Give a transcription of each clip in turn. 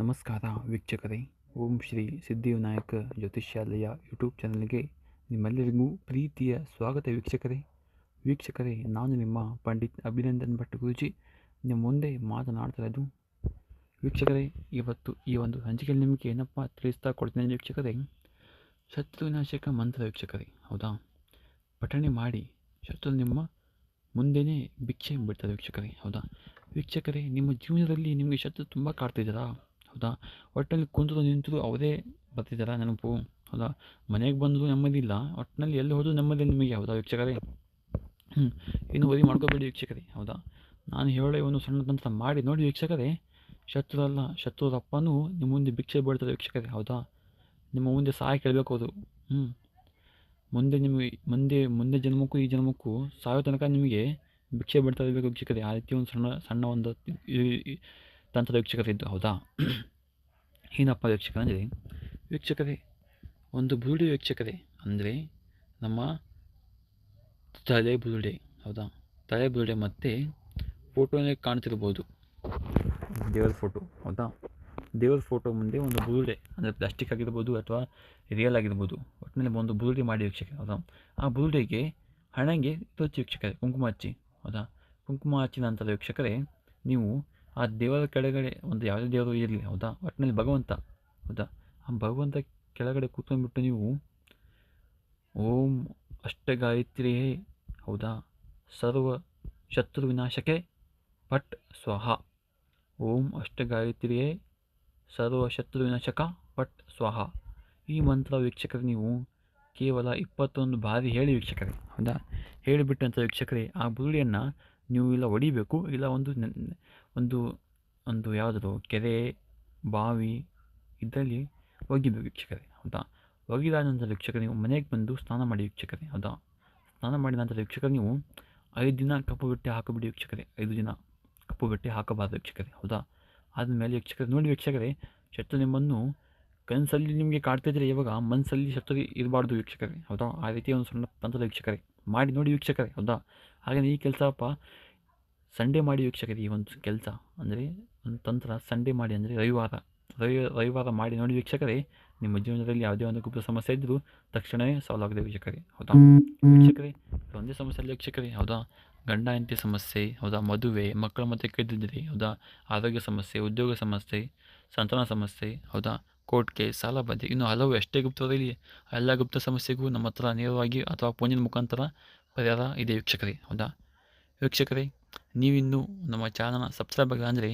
ನಮಸ್ಕಾರ ವೀಕ್ಷಕರೇ, ಓಂ ಶ್ರೀ ಸಿದ್ಧಿವಿನಾಯಕ ಜ್ಯೋತಿಷ್ಯಾಲಯ ಯೂಟ್ಯೂಬ್ ಚಾನಲ್ಗೆ ನಿಮ್ಮೆಲ್ಲರಿಗೂ ಪ್ರೀತಿಯ ಸ್ವಾಗತ ವೀಕ್ಷಕರೇ. ವೀಕ್ಷಕರೇ, ನಾನು ನಿಮ್ಮ ಪಂಡಿತ್ ಅಭಿನಂದನ್ ಭಟ್ ಗುರುಜಿ ನಿಮ್ಮ ಮುಂದೆ ಮಾತನಾಡ್ತಿರೋದು. ವೀಕ್ಷಕರೇ, ಇವತ್ತು ಈ ಒಂದು ಹಂಚಿಕೆಯಲ್ಲಿ ನಿಮಗೆ ಏನಪ್ಪ ತಿಳಿಸ್ತಾ ಕೊಡ್ತೀನಿ ವೀಕ್ಷಕರೇ, ಶತ್ರುವಿನಾಶಕ ಮಂತ್ರ ವೀಕ್ಷಕರೇ, ಹೌದಾ? ಪಠಣೆ ಮಾಡಿ ಶತ್ರು ನಿಮ್ಮ ಮುಂದೆನೇ ಭಿಕ್ಷೆ ಬಿಡ್ತಾರೆ ವೀಕ್ಷಕರೇ, ಹೌದಾ? ವೀಕ್ಷಕರೇ, ನಿಮ್ಮ ಜೀವನದಲ್ಲಿ ನಿಮಗೆ ಶತ್ರು ತುಂಬ ಕಾಡ್ತಿದ್ದಾರಾ? ಹೌದಾ? ಒಟ್ಟಿನಲ್ಲಿ ಕುಂತು ನಿಂತು ಅವರೇ ಬರ್ತಿದ್ದಾರಾ ನೆನಪು ಹೌದಾ? ಮನೆಗೆ ಬಂದರೂ ನೆಮ್ಮದಿಲ್ಲ ಒಟ್ಟಿನಲ್ಲಿ ಎಲ್ಲಿ ಹೋದರೂ ನೆಮ್ಮದಿ ನಿಮಗೆ, ಹೌದಾ ವೀಕ್ಷಕರೇ? ಹ್ಞೂ ಇನ್ನು ವರಿ ಮಾಡ್ಕೋಬೇಡಿ ವೀಕ್ಷಕರೇ, ಹೌದಾ? ನಾನು ಹೇಳೋ ಒಂದು ಸಣ್ಣ ತಂತ್ರ ಮಾಡಿ ನೋಡಿ ವೀಕ್ಷಕರೇ ಶತ್ರು ಅಲ್ಲ ಶತ್ರುರಪ್ಪನೂ ನಿಮ್ಮ ಮುಂದೆ ಭಿಕ್ಷೆ ಬೇಡ್ತಾರೆ ವೀಕ್ಷಕರೇ, ಹೌದಾ? ನಿಮ್ಮ ಮುಂದೆ ಸಹಾಯ ಕೇಳಬೇಕು ಅದು ಹ್ಞೂ ಮುಂದೆ ನಿಮಗೆ, ಮುಂದೆ ಮುಂದೆ ಜನ್ಮಕ್ಕೂ ಈ ಜನ್ಮಕ್ಕೂ ಸಾಯೋ ತನಕ ನಿಮಗೆ ಭಿಕ್ಷೆ ಬಿಡ್ತಾ ಇರಬೇಕು ವೀಕ್ಷಕರೇ. ಆ ರೀತಿ ಒಂದು ಸಣ್ಣ ಸಣ್ಣ ಒಂದು ತಂತ್ರದ ವೀಕ್ಷಕರಿದ್ದು ಹೌದಾ ಏನಪ್ಪ ವೀಕ್ಷಕ ಅಂದರೆ ವೀಕ್ಷಕರೇ ಒಂದು ಬುರುಡೆ ವೀಕ್ಷಕರೇ ಅಂದರೆ ನಮ್ಮ ತಲೆ ಬುರುಡೆ ಹೌದಾ ತಲೆ ಬುರುಡೆ ಮತ್ತು ಫೋಟೋನೇ ಕಾಣ್ತಿರ್ಬೋದು ದೇವರ ಫೋಟೋ ಹೌದಾ ದೇವರ ಫೋಟೋ ಮುಂದೆ ಒಂದು ಬುರುಡೆ ಅಂದರೆ ಪ್ಲಾಸ್ಟಿಕ್ ಆಗಿರ್ಬೋದು ಅಥವಾ ರಿಯಲ್ ಆಗಿರ್ಬೋದು ಒಟ್ಟಿನಲ್ಲಿ ಒಂದು ಬುರುಡೆ ಮಾಡಿ ವೀಕ್ಷಕ ಹೌದಾ ಆ ಬುರುಡೆಗೆ ಹಣಗೆ ಪ್ರತಿ ವೀಕ್ಷಕರೇ ಕುಂಕುಮ ಹಚ್ಚಿ ಹೌದಾ ಕುಂಕುಮ ಹಚ್ಚಿದ ನಂತರ ವೀಕ್ಷಕರೇ ನೀವು ಆ ದೇವರ ಕೆಳಗಡೆ ಒಂದು ಯಾವುದೇ ದೇವರು ಇರಲಿ, ಹೌದಾ? ಒಟ್ಟಿನಲ್ಲಿ ಭಗವಂತ, ಹೌದಾ? ಆ ಭಗವಂತ ಕೆಳಗಡೆ ಕೂತ್ಕೊಂಡ್ಬಿಟ್ಟು ನೀವು ಓಂ ಅಷ್ಟಗಾಯತ್ರಿಯೇ ಹೌದಾ? ಸರ್ವ ಶತ್ರು ವಿನಾಶಕ್ಕೆ ಪಟ್ ಸ್ವಹ. ಓಂ ಅಷ್ಟಗಾಯತ್ರಿಯೇ ಸರ್ವ ಶತ್ರು ವಿನಾಶಕ ಪಟ್ ಸ್ವಹ. ಈ ಮಂತ್ರ ವೀಕ್ಷಕರು, ನೀವು ಕೇವಲ ಇಪ್ಪತ್ತೊಂದು ಬಾರಿ ಹೇಳಿ ವೀಕ್ಷಕರೇ, ಹೌದಾ? ಹೇಳಿಬಿಟ್ಟಂಥ ವೀಕ್ಷಕರೇ, ಆ ಬುರುಳಿಯನ್ನು ನೀವು ಇಲ್ಲ ಹೊಡಿಬೇಕು, ಇಲ್ಲ ಒಂದು ಒಂದು ಒಂದು ಯಾವುದಾದ್ರು ಕೆರೆ, ಬಾವಿ ಇದರಲ್ಲಿ ಒಗಿಬೇಕು ವೀಕ್ಷಕರೇ, ಹೌದಾ? ಒಗಿದಾದ ನಂತರ ವೀಕ್ಷಕರು ನೀವು ಮನೆಗೆ ಬಂದು ಸ್ನಾನ ಮಾಡಿ ವೀಕ್ಷಕರೇ, ಹೌದಾ? ಸ್ನಾನ ಮಾಡಿದ ನಂತರ ವೀಕ್ಷಕರು ನೀವು ಐದು ದಿನ ಕಪ್ಪು ಬಟ್ಟೆ ಹಾಕಬಿಡಿ ವೀಕ್ಷಕರೇ, ಐದು ದಿನ ಕಪ್ಪು ಬಟ್ಟೆ ಹಾಕಬಾರ್ದು ವೀಕ್ಷಕರೇ, ಹೌದಾ? ಆದಮೇಲೆ ವೀಕ್ಷಕರು, ನೋಡಿ ವೀಕ್ಷಕರೇ, ಶತ್ರು ನಿಮ್ಮನ್ನು ಕನಸಲ್ಲಿ ನಿಮಗೆ ಕಾಡ್ತಿದ್ರೆ ಇವಾಗ ಮನಸ್ಸಲ್ಲಿ ಶತ್ರು ಇರಬಾರ್ದು ವೀಕ್ಷಕರೇ, ಹೌದಾ? ಆ ರೀತಿ ಒಂದು ಸಣ್ಣ ತಂತ್ರದ ವೀಕ್ಷಕರೇ, ಮಾಡಿ ನೋಡಿ ವೀಕ್ಷಕರೇ, ಹೌದಾ? ಹಾಗೆ ಈ ಕೆಲಸಪ್ಪ ಸಂಡೇ ಮಾಡಿ ವೀಕ್ಷಕರಿಗೆ ಈ ಒಂದು ಕೆಲಸ, ಅಂದರೆ ಒಂದು ತಂತ್ರ ಸಂಡೇ ಮಾಡಿ ಅಂದರೆ ರವಿವಾರ. ರವಿ, ರವಿವಾರ ಮಾಡಿ ನೋಡಿ ವೀಕ್ಷಕರೇ, ನಿಮ್ಮ ಜೀವನದಲ್ಲಿ ಯಾವುದೇ ಒಂದು ಗುಪ್ತ ಸಮಸ್ಯೆ ಇದ್ದರೂ ತಕ್ಷಣವೇ ಸಾಲ್ವ್ ಆಗಿದೆ ವೀಕ್ಷಕರೇ, ಹೌದಾ? ವೀಕ್ಷಕರೇ, ಒಂದೇ ಸಮಸ್ಯೆ ಅಲ್ಲ ವೀಕ್ಷಕರೇ, ಹೌದಾ? ಗಂಡ, ಹೆಂಡತಿ ಸಮಸ್ಯೆ, ಹೌದಾ? ಮದುವೆ, ಮಕ್ಕಳ ಮತ್ತೆ ಕೈದಿದ್ದರೆ, ಹೌದಾ? ಆರೋಗ್ಯ ಸಮಸ್ಯೆ, ಉದ್ಯೋಗ ಸಮಸ್ಯೆ, ಸಂತಾನ ಸಮಸ್ಯೆ, ಹೌದಾ? ಕೋರ್ಟ್ ಕೇಸ್ ಸಾಲ ಇನ್ನು ಹಲವು ಎಷ್ಟೇ ಗುಪ್ತದಲ್ಲಿ ಎಲ್ಲ ಗುಪ್ತ ಸಮಸ್ಯೆಗೂ ನಮ್ಮ ಹತ್ರ ನೇರವಾಗಿ ಅಥವಾ ಫೋನಿನ ಮುಖಾಂತರ ಪರಿಹಾರ ಇದೆ ವೀಕ್ಷಕರೇ ಹೌದಾ? ವೀಕ್ಷಕರೇ ನೀವಿನ್ನೂ ನಮ್ಮ ಚಾನಲ್ನ ಸಬ್ಸ್ಕ್ರೈಬ್ ಆಗಿಲ್ಲ ಅಂದರೆ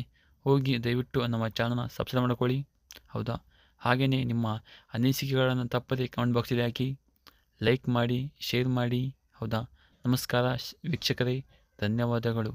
ಹೋಗಿ ದಯವಿಟ್ಟು ನಮ್ಮ ಚಾನಲ್ನ ಸಬ್ಸ್ಕ್ರೈಬ್ ಮಾಡ್ಕೊಳ್ಳಿ, ಹೌದಾ? ಹಾಗೆಯೇ ನಿಮ್ಮ ಅನಿಸಿಕೆಗಳನ್ನು ತಪ್ಪದೆ ಕಮೆಂಟ್ ಬಾಕ್ಸಲ್ಲಿ ಹಾಕಿ ಲೈಕ್ ಮಾಡಿ ಶೇರ್ ಮಾಡಿ, ಹೌದಾ? ನಮಸ್ಕಾರ ವೀಕ್ಷಕರೇ, ಧನ್ಯವಾದಗಳು.